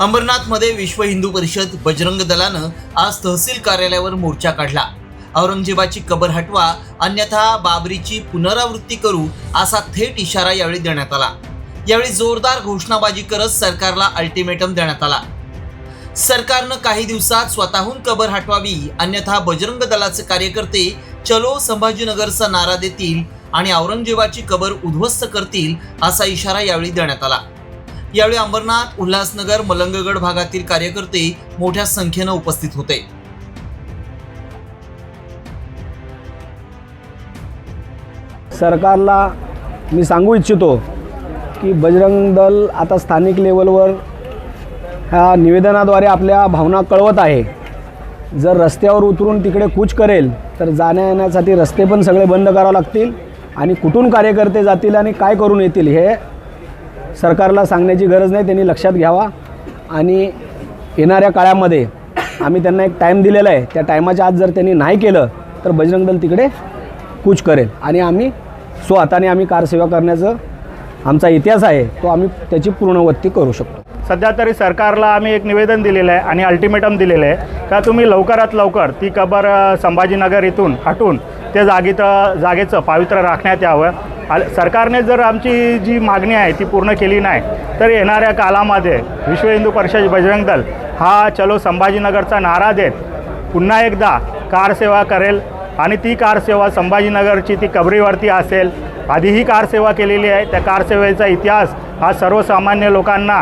अंबरनाथमध्ये विश्व हिंदू परिषद बजरंग दलानं आज तहसील कार्यालयावर मोर्चा काढला. औरंगजेबाची कबर हटवा अन्यथा बाबरीची पुनरावृत्ती करू असा थेट इशारा यावेळी देण्यात आला. यावेळी जोरदार घोषणाबाजी करत सरकारला अल्टिमेटम देण्यात आला. सरकारनं काही दिवसात स्वतःहून कबर हटवावी अन्यथा बजरंग दलाचे कार्यकर्ते चलो संभाजीनगरचा नारा देतील आणि औरंगजेबाची कबर उद्ध्वस्त करतील असा इशारा यावेळी देण्यात आला. यावेळी अंबरनाथ उल्हासनगर मलंगगड भागातील कार्यकर्ते मोठ्या संख्येनं उपस्थित होते. सरकारला मी सांगू इच्छितो की बजरंग दल आता स्थानिक लेवलवर ह्या निवेदनाद्वारे आपल्या भावना कळवत आहे. जर रस्त्यावर उतरून तिकडे कूच करेल तर जाण्या येण्यासाठी रस्ते पण सगळे बंद करावे लागतील आणि कुठून कार्यकर्ते जातील आणि काय करून येतील हे सरकारला सांगण्याची गरज नाही त्यांनी लक्षात घ्यावा. आणि येणाऱ्या काळामध्ये आम्ही त्यांना एक टाईम दिलेला आहे. त्या टायमाच्या आत जर त्यांनी नाही केलं तर बजरंग दल तिकडे कूच करेल. आणि आम्ही स्वतःने आम्ही कारसेवा करण्याचं आमचा इतिहास आहे तो आम्ही त्याची पूर्णवत्ती करू शकतो. सध्या तरी सरकारला आम्ही एक निवेदन दिलेलं आहे आणि अल्टिमेटम दिलेलं आहे का तुम्ही लवकरात लवकर ती कबर संभाजीनगर इथून हटून त्या जागेत जागेचं पावित्र्य राखण्यात यावं. आल- सरकारने जर आमची जी मागणी आहे ती पूर्ण केली नाही तर येणाऱ्या कालामध्ये विश्व हिंदू परिषद बजरंग दल हा चलो संभाजीनगरचा नारा देत पुन्हा एकदा कारसेवा करेल आणि ती कारसेवा संभाजीनगरची ती कबरीवरती असेल. आधीही कारसेवा केलेली आहे. त्या कारसेवेचा इतिहास हा सर्वसामान्य लोकांना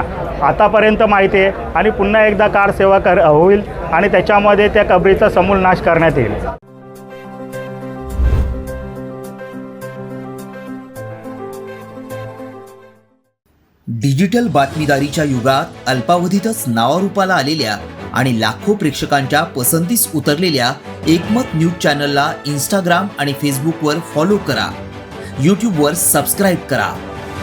आतापर्यंत माहिती आहे आणि पुन्हा एकदा कार सेवा कर होईल आणि त्याच्यामध्ये त्या कबरीचा समूल नाश करण्यात येईल. डिजिटल बातमीदारीच्या युगात अल्पावधीतच नावारूपाला आलेल्या आणि लाखो प्रेक्षकांच्या पसंतीस उतरलेल्या एकमत न्यूज चॅनलला इंस्टाग्राम आणि फेसबुकवर फॉलो करा. यूट्यूबवर सबस्क्राईब करा.